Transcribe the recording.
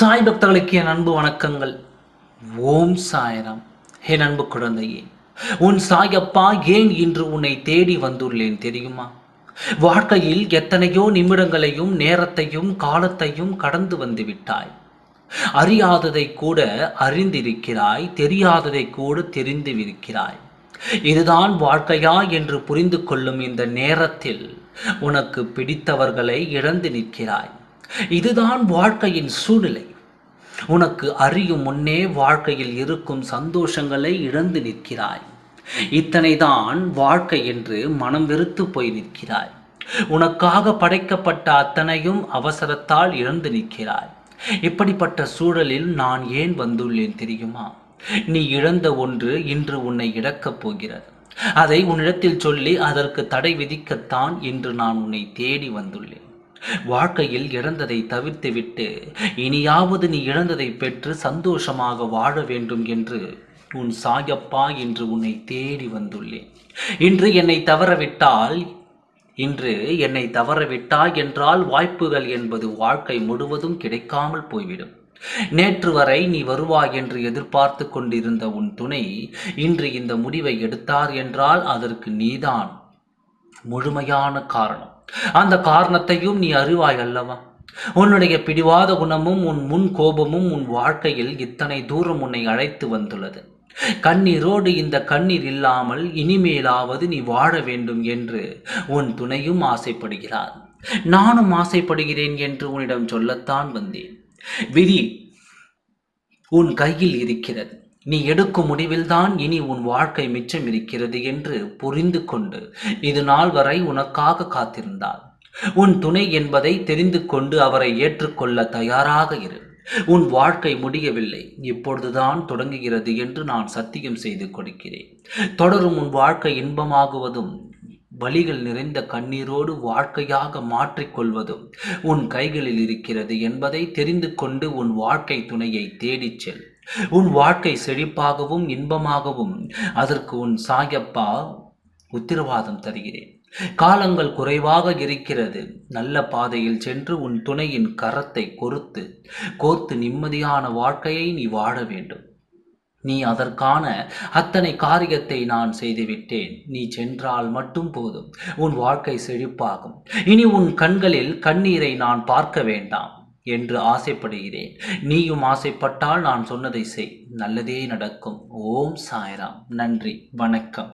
சாய் பக்தர்களுக்கு என் அன்பு வணக்கங்கள். ஓம் சாய்ராம். என் அன்பு குழந்தையே உன் சாயப்பா ஏன் இன்று உன்னை தேடி வந்துள்ளேன் தெரியுமா? வாழ்க்கையில் எத்தனையோ நிமிடங்களையும் நேரத்தையும் காலத்தையும் கடந்து வந்து விட்டாய். அறியாததை கூட அறிந்திருக்கிறாய் தெரியாததை கூட தெரிந்துவிருக்கிறாய் இதுதான் வாழ்க்கையா என்று புரிந்து கொள்ளும் இந்த நேரத்தில் உனக்கு பிடித்தவர்களை இழந்து நிற்கிறாய். இதுதான் வாழ்க்கையின் சூழ்நிலை. உனக்கு அறியும் முன்னே வாழ்க்கையில் இருக்கும் சந்தோஷங்களை இழந்து நிற்கிறாய். இத்தனைதான் வாழ்க்கை என்று மனம் வெறுத்து போய் நிற்கிறாய். உனக்காக படைக்கப்பட்ட அத்தனையும் அவசரத்தால் இழந்து நிற்கிறாய். இப்படிப்பட்ட சூழலில் நான் ஏன் வந்துள்ளேன் தெரியுமா? நீ இழந்த ஒன்று இன்று உன்னை இழக்கப் போகிறது. அதை உன்னிடத்தில் சொல்லி அதற்கு தடை விதிக்கத்தான் இன்று நான் உன்னை தேடி வந்துள்ளேன். வாழ்க்கையில் இழந்ததை தவிர்த்துவிட்டு இனியாவது நீ இழந்ததை பெற்று சந்தோஷமாக வாழ வேண்டும் என்று உன் சாயப்பா என்று உன்னை தேடி வந்துள்ளேன். இன்று என்னை தவறவிட்டால் இன்று என்னை தவறவிட்டாய் என்றால் வாய்ப்புகள் என்பது வாழ்க்கை முழுவதும் கிடைக்காமல் போய்விடும். நேற்று வரை நீ வருவாய் என்று எதிர்பார்த்து கொண்டிருந்த உன் துணை இன்று இந்த முடிவை எடுத்தார் என்றால் அதற்கு நீதான் முழுமையான காரணம். அந்த காரணத்தையும் நீ அறிவாய் அல்லவா? உன்னுடைய பிடிவாத குணமும் உன் முன் கோபமும் உன் வாழ்க்கையில் இத்தனை தூரம் உன்னை அழைத்து வந்துள்ளது. கண்ணீரோடு இந்த கண்ணீர் இல்லாமல் இனிமேலாவது நீ வாழ வேண்டும் என்று உன் துணையும் ஆசைப்படுகிறார். நானும் ஆசைப்படுகிறேன் என்று உன்னிடம் சொல்லத்தான் வந்தேன். விதி உன் கையில் இருக்கிறது. நீ எடுக்கும் முடிவில்தான் இனி உன் வாழ்க்கை மிச்சம் இருக்கிறது என்று புரிந்து கொண்டு இது நாள் வரை உனக்காக காத்திருந்தாள். உன் துணை என்பதை தெரிந்து கொண்டு அவரை ஏற்றுக்கொள்ள தயாராக இரு. உன் வாழ்க்கை முடியவில்லை. இப்பொழுதுதான் தொடங்குகிறது என்று நான் சத்தியம் செய்து கொடுக்கிறேன். தொடரும் உன் வாழ்க்கை இன்பமாகுவதும் வழிகள் நிறைந்த கண்ணீரோடு வாழ்க்கையாக மாற்றிக்கொள்வதும் உன் கைகளில் இருக்கிறது என்பதை தெரிந்து கொண்டு உன் வாழ்க்கை துணையை தேடிச் செல். உன் வாழ்க்கை செழிப்பாகவும் இன்பமாகவும் அதற்கு உன் சாயப்பா உத்தரவாதம் தருகிறேன். காலங்கள் குறைவாக இருக்கிறது. நல்ல பாதையில் சென்று உன் துணையின் கரத்தை கொறுத்து கோர்த்து நிம்மதியான வாழ்க்கையை நீ வாழ வேண்டும். நீ அதற்கான அத்தனை காரியத்தை நான் செய்துவிட்டேன். நீ சென்றால் மட்டும் போதும். உன் வாழ்க்கை செழிப்பாகும். இனி உன் கண்களில் கண்ணீரை நான் பார்க்க வேண்டாம். என்று ஆசைப்படுகிறேன். நீயும் ஆசைப்பட்டால் நான் சொன்னதை செய். நல்லதே நடக்கும். ஓம் சாய்ராம். நன்றி. வணக்கம்.